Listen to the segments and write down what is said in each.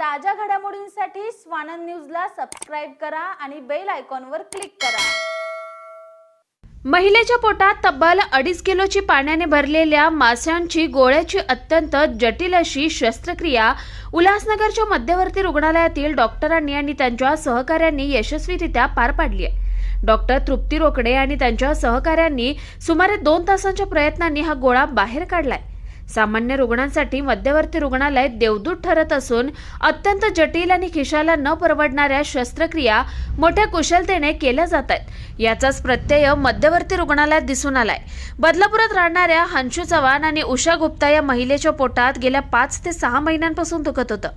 ताज्या घडामोडींसाठी स्वानंद न्यूजला सबस्क्राईब करा आणि बेल आयकॉनवर क्लिक करा. महिलेच्या पोटात तब्बल अडीच किलोची पाण्याने भरलेल्या माशांची गोळ्याची अत्यंत जटिल अशी शस्त्रक्रिया उल्हासनगरच्या मध्यवर्ती रुग्णालयातील डॉक्टरांनी आणि त्यांच्या सहकाऱ्यांनी यशस्वीरित्या पार पाडली आहे. डॉक्टर तृप्ती रोकडे आणि त्यांच्या सहकाऱ्यांनी सुमारे दोन तासांच्या प्रयत्नांनी हा गोळा बाहेर काढलाय. सामान्य रुग्णांसाठी मध्यवर्ती रुग्णालय देवदूत ठरत असून अत्यंत जटिल आणि खिशाला न परवडणाऱ्या शस्त्रक्रिया मोठ्या कुशलतेने केल्या जात आहेत. याचाच प्रत्यय मध्यवर्ती रुग्णालयात दिसून आलाय. बदलापुरात राहणाऱ्या हंशू चव्हाण आणि उषा गुप्ता या महिलेच्या पोटात गेल्या पाच ते सहा महिन्यांपासून दुखत होतं.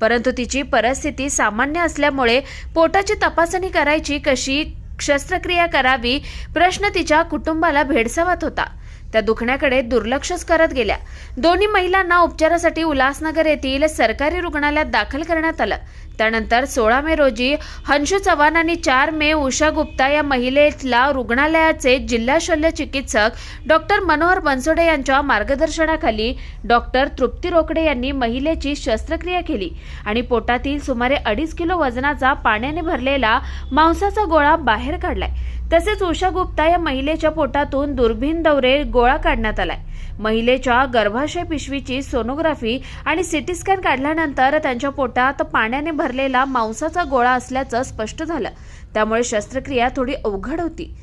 परंतु तिची परिस्थिती सामान्य असल्यामुळे पोटाची तपासणी करायची कशी शस्त्रक्रिया करावी प्रश्न तिच्या कुटुंबाला भेडसावत होता. त्या दुखण्याकडे दुर्लक्षच करत गेल्या. दोन्ही महिलांना उपचारासाठी उल्हासनगर येथील सरकारी रुग्णालयात दाखल करण्यात आलं. त्यानंतर सोळा मे रोजी हंशू चव्हाण आणि चार मे उषा गुप्ता या महिलेला रुग्णालयाचे जिल्हा शल्य चिकित्सक डॉक्टर मनोहर बनसोडे यांच्या मार्गदर्शनाखाली डॉक्टर तृप्ती रोकडे यांनी महिलेची शस्त्रक्रिया केली आणि पोटातील सुमारे अडीच किलो वजनाचा पाण्याने भरलेला मांसाचा गोळा बाहेर काढलाय. तसेच उषा गुप्ता या महिलेच्या पोटातून दुर्बीण दौरे गोळा काढण्यात आलाय. महिलेच्या गर्भाशय पिशवीची सोनोग्राफी आणि सिटी स्कॅन काढल्यानंतर त्यांच्या पोटात पाण्याने भर भरलेला मांसाचा गोळा असल्याचं स्पष्ट झालं. त्यामुळे शस्त्रक्रिया थोडी अवघड होती.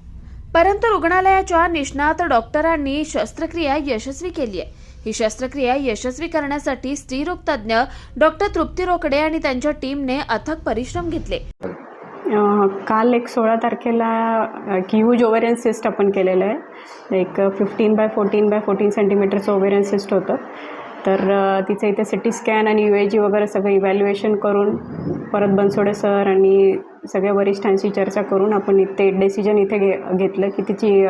परंतु रुग्णालयाच्या निष्णात डॉक्टरांनी शस्त्रक्रिया यशस्वी केली आहे. ही शस्त्रक्रिया यशस्वी करण्यासाठी स्त्रीरोग तज्ज्ञ डॉक्टर तृप्ती रोकडे आणि त्यांच्या टीमने अथक परिश्रम घेतले. काल एक सोळा तारखेला ह्यूज ओव्हेरियन सिस्ट आपण केलेलं आहे. एक fifteen by fourteen by fourteen सेंटीमीटरचं ovarian cyst होतं. तर तिचं इथे सी टी स्कॅन आणि यू ए जी वगैरे सगळं इव्हॅल्युएशन करून परत बनसोडे सर आणि सगळ्या वरिष्ठांशी चर्चा करून आपण इथे डिसिजन इथे घे घेतलं की तिची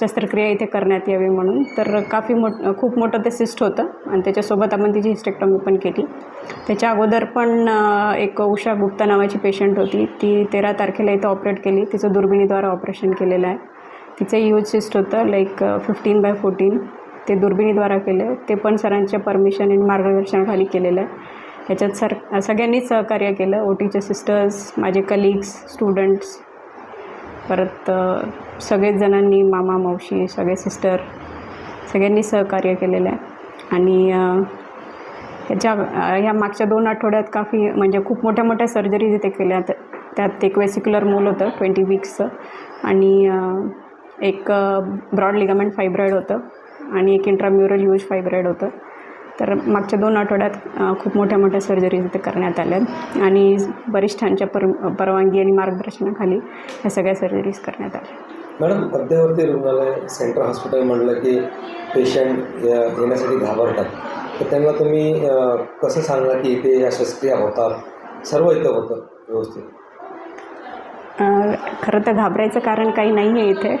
शस्त्रक्रिया इथे करण्यात यावी म्हणून. तर काफी मोठ खूप मोठं ते सिस्ट होतं आणि त्याच्यासोबत आपण तिची हिस्टेक्टॉमी पण केली. त्याच्या अगोदर पण एक उषा गुप्ता नावाची पेशंट होती. ती तेरा तारखेला इथं ऑपरेट केली. तिचं दुर्बिणीद्वारा ऑपरेशन केलेलं आहे. तिचं यूज सिस्ट होतं लाईक फिफ्टीन बाय फोर्टीन ते दुर्बिणीद्वारा केलं ते पण सरांच्या परमिशन आणि मार्गदर्शनाखाली केलेलं. आहे ह्याच्यात सर सगळ्यांनीच सहकार्य केलं ओ टीचे सिस्टर्स माझे कलिग्स स्टुडंट्स परत सगळेच जणांनी मामा मावशी सगळे सिस्टर सगळ्यांनी सहकार्य केलेलं. आहे आणि ह्याच्या ह्या मागच्या दोन आठवड्यात काफी म्हणजे खूप मोठ्या मोठ्या सर्जरीज इथे केल्या त्यात एक वेसिक्युलर मूल होतं ट्वेंटी वीक्सचं आणि एक ब्रॉड लिगामेंट फायब्रॉईड होतं. आणि एक इंट्राम्युरल यूज फायब्रॉईड होतं. तर मागच्या दोन आठवड्यात खूप मोठ्या मोठ्या सर्जरीज इथे करण्यात आल्या. आणि वरिष्ठांच्या पर परवानगी आणि मार्गदर्शनाखाली ह्या सगळ्या सर्जरीज करण्यात आल्या. मॅडम मध्यवर्ती रुग्णालय सेंट्रल हॉस्पिटल म्हणलं की पेशंट येण्यासाठी घाबरतात. तर त्यांना तुम्ही कसं सांगा की इथे या शस्त्रिया होतात सर्व इथं होतं व्यवस्थित? खरं तर घाबरायचं कारण काही नाही आहे इथे.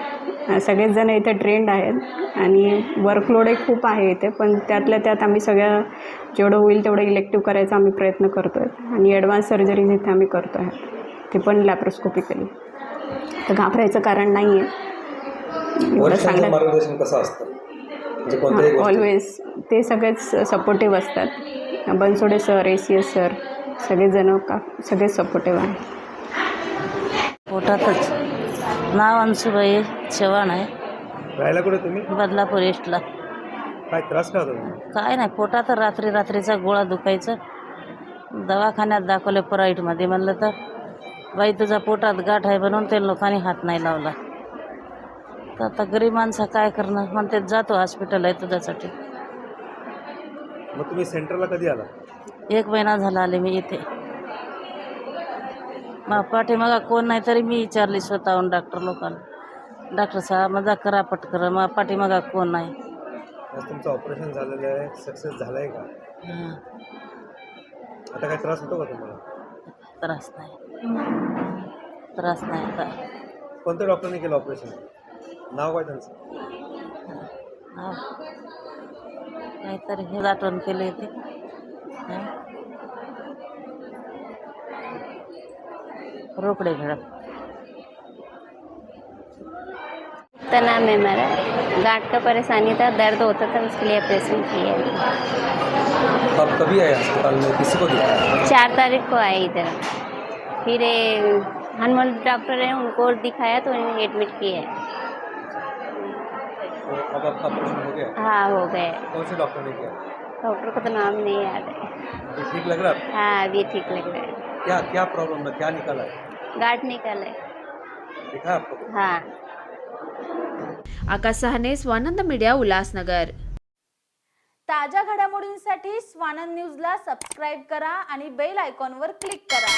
अ, सगळेच जण इथे ट्रेंड आहेत आणि वर्कलोडही खूप आहे इथे पण त्यातल्या त्यात आम्ही सगळ्या जेवढं होईल तेवढं इलेक्टिव्ह करायचा आम्ही प्रयत्न करतो आहे आणि ॲडव्हान्स सर्जरीज इथे आम्ही करतो आहे ते पण लॅप्रोस्कोपिकली तर घाबरायचं कारण नाही आहे मार्गदर्शन कसं असतं? म्हणजे ऑलवेज ते सगळेच सपोर्टिव्ह असतात. Bansode sir A C S sir सगळेजणं का सगळेच सपोर्टिव्ह आहे पोटातच नाव अंशुबाई चव्हाण आहे. राहायला कुठे तुम्ही? बदलापूर ईस्टला काय त्रास का होता? तुम्हाला? काय नाही पोटात रात्री रात्रीचा गोळा दुखायचा. दवाखान्यात दाखवले पराईटमध्ये. म्हणलं तर बाई तुझा पोटात गाठ आहे म्हणून ते लोकांनी हात नाही लावला. तर आता गरीब माणसं काय करणार? म्हणते जातो हॉस्पिटल आहे तुझ्यासाठी. मग तुम्ही सेंटरला कधी आला? एक महिना झाला आले मी इथे. मग पाठीमागा कोण नाही तरी मी विचारली स्वतःहून डॉक्टर लोकांना. डॉक्टर साहेब माझा करा पटकर मग पाठीमागा कोण नाही. आज तुमचं ऑपरेशन झालेलं आहे सक्सेस झालं आहे का? हां. आता काय त्रास होतो का तुम्हाला? त्रास नाही. त्रास नाही आता. कोणत्या डॉक्टरने केलं ऑपरेशन नाव काय त्यांचं? हा. काहीतरी हे आठवण केली होती हा. रोकडे घडत गुप्ता नाम है हमारा गांठ का परेशानी था दर्द होता था उसके लिए ऑपरेशन किया। आप कभी आए अस्पताल में? किसी को दिखाया चार तारीख को आए इधर। फिर हनुमान डॉक्टर है उनको दिखाया तो उन्हें एडमिट किया। है तो अब आपका ऑपरेशन हो गया? हाँ हो गए कौन से डॉक्टर ने किया? डॉक्टर का तो नाम नहीं याद है। ठीक लग रहा है? हाँ अभी ठीक लग रहा है। क्या क्या प्रॉब्लम है? क्या निकाला है गांठ निकल है दिखा आपको। हाँ। आकाश सहाने स्वानंद मीडिया उल्हासनगर। ताज्या घडामोडींसाठी स्वानंद न्यूजला सबस्क्राईब करा आणि बेल आयकॉनवर क्लिक करा.